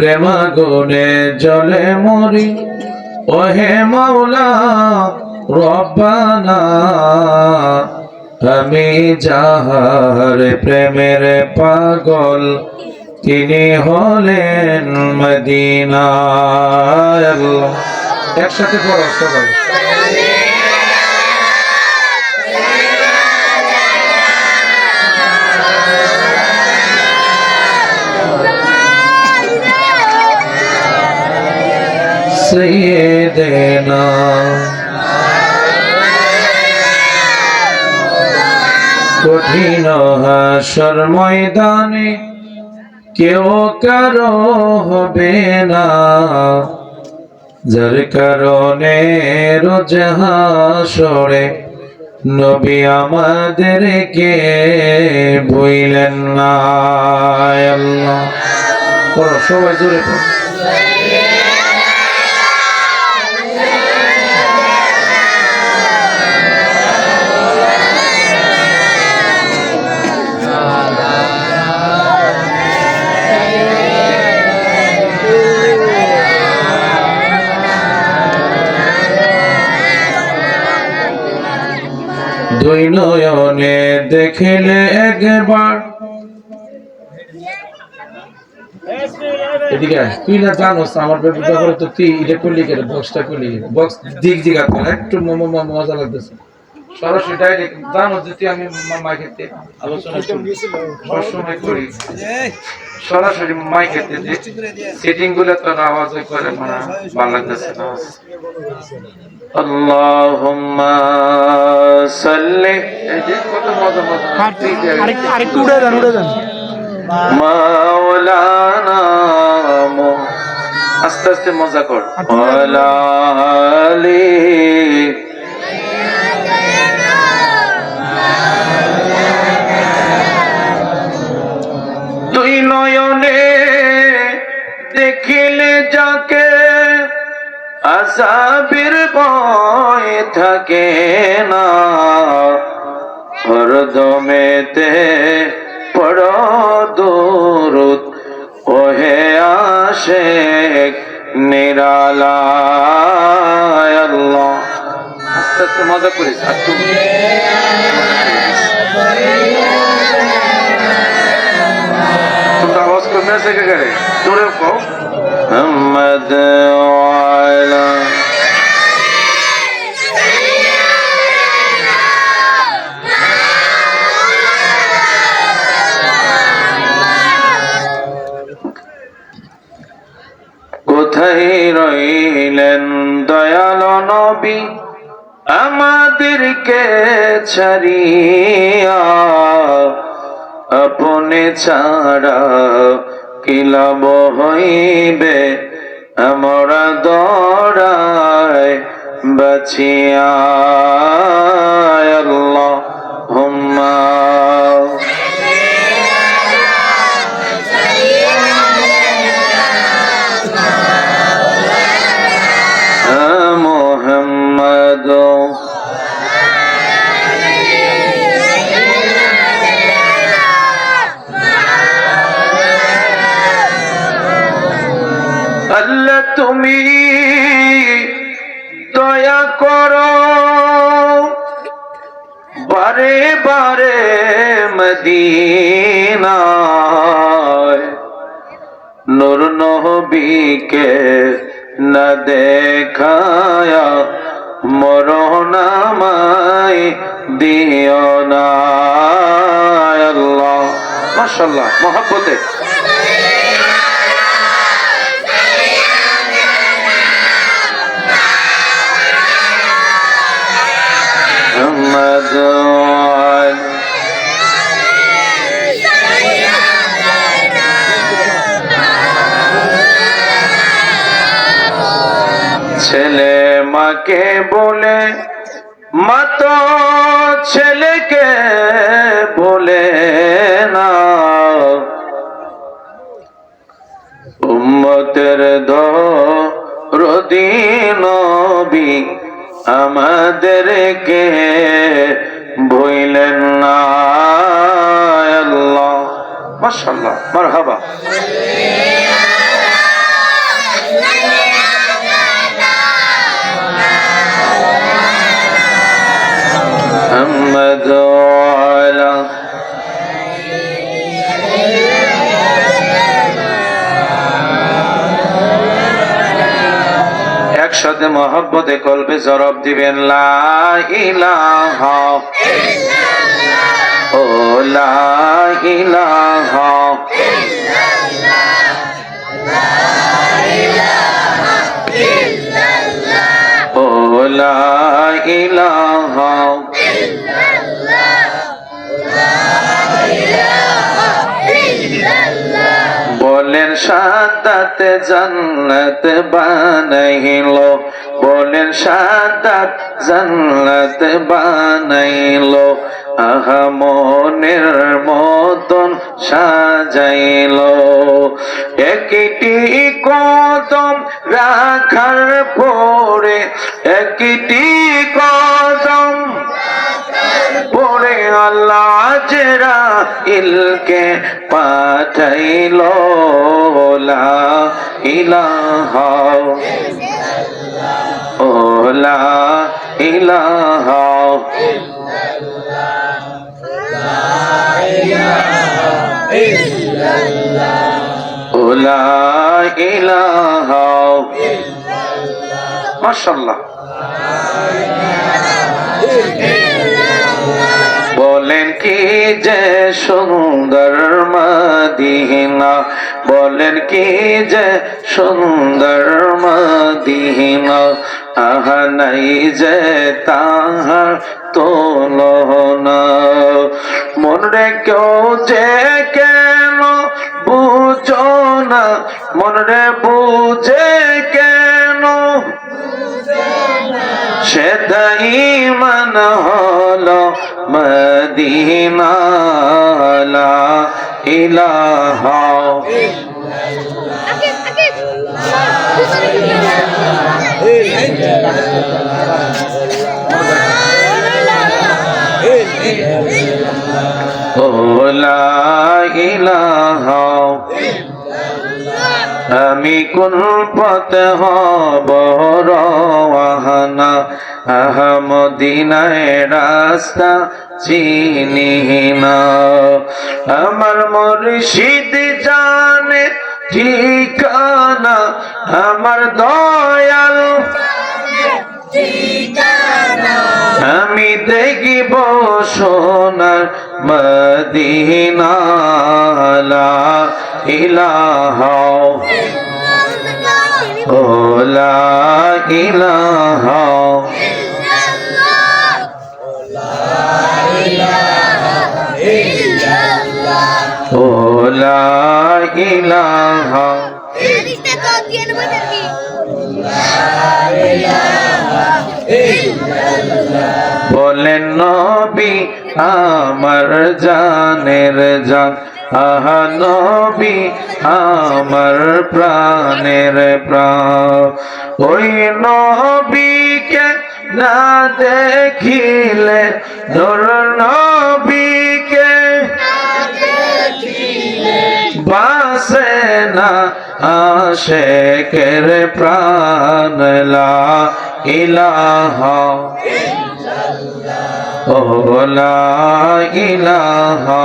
প্রেমাগুনে জলে মরি। ওহে মাওলা, রব্বানা, আমি যাহার প্রেমের পাগল, তিনি হলেন মদিনা একসাথে পড়ো সবাই। সৈয়দেনা কঠিন হাসর ময়দানে কেউ কারও হবে না। যার কারণে রোজ হাসরে নবী আমাদেরকে বইলেন না। আল্লাহ। সবাই জোরে পড়ো। দুই নয়নে দেখলে একবার। তুই না জানোস আমার বেবি ব্যাপারে তো তুই এটা বক্সটা করলি বক্স দিক দিক একটু মোমো মজা লাগতেছে। সরাসরি ডাইরেক্ট আমি মাইকেতে আলোচনা করি সবসময় করি। সরাসরি মাইকেতে যে সেটিংগুলো তো আওয়াজ করে মানে ভালো লাগতেছে না আস্তে আস্তে মজা কর। ওয়ালা থাকে না। হরদমেতে পড় দুরুদ ওহে আসে আস্তে মজা করিস আওয়াজ কে কোথায় রইলেন দয়াল নবী আমাদেরকে ছাড়িয়া আপনি ছাড়া কিলাব হইবে? আমরা দড়ায় বাছিয়া আল্লাহ। গো আল্লাহ তুমি দয়া করো। বারে বারে মদিনায় নূর নহবীকে न देखाया মরণামাই দিও না আল্লাহ। মাশাল্লাহ মহাব্বতে। মাকে বলে, মা তো ছেলেকে বলে না উম্মতের দরদিনবী আমাদেরকে ভইলেন না, আল্লাহ। মাশাআল্লাহ, মারহাবা। একসাথে মহব্বতে কলবে জরব দিবেন লা ইলাহা সাদাতে জান্নাত বানাইল, বলেন সাদাত জান্নাত বানাইল, আহা মনের মতন সাজাইল। একটি কদম রাখার পরে, একটি কদম পরে আল্লাহ জেরা ইলকে পাঠাইল ইলাহা ও লা ইলাহা ও লা ইলাহা কি যে সুন্দর মদিনা, বলেন কি যে সুন্দর মদিনা? আহা নাই যে তাহার তোলনা। মন রে কেউ যে কেন বুঝো না? মন রে বুঝে কেন? সেটাই মান হলো মদিনা লা ইলাহা. ও লা ইলাহা আমি কোন পথে হব রওয়ানা আহমদিনায় রাস্তা চিনি না। আমার মুর্শিদ জানে ঠিকানা, আমার দয়াল। আমি দেখিব সোনার মদিনা লা ইলাহা ও লা ইলাহা ও লা ইলাহা. বলেন নবী আমার জানের জান আহা, নবী আমার প্রাণের প্রাণ। ওই নবীকে না দেখিলে ধর নবীকে বাসে না আশেকের প্রাণ। লা ইলাহা ও লা ইলাহা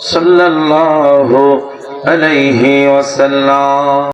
صلى الله عليه وسلم.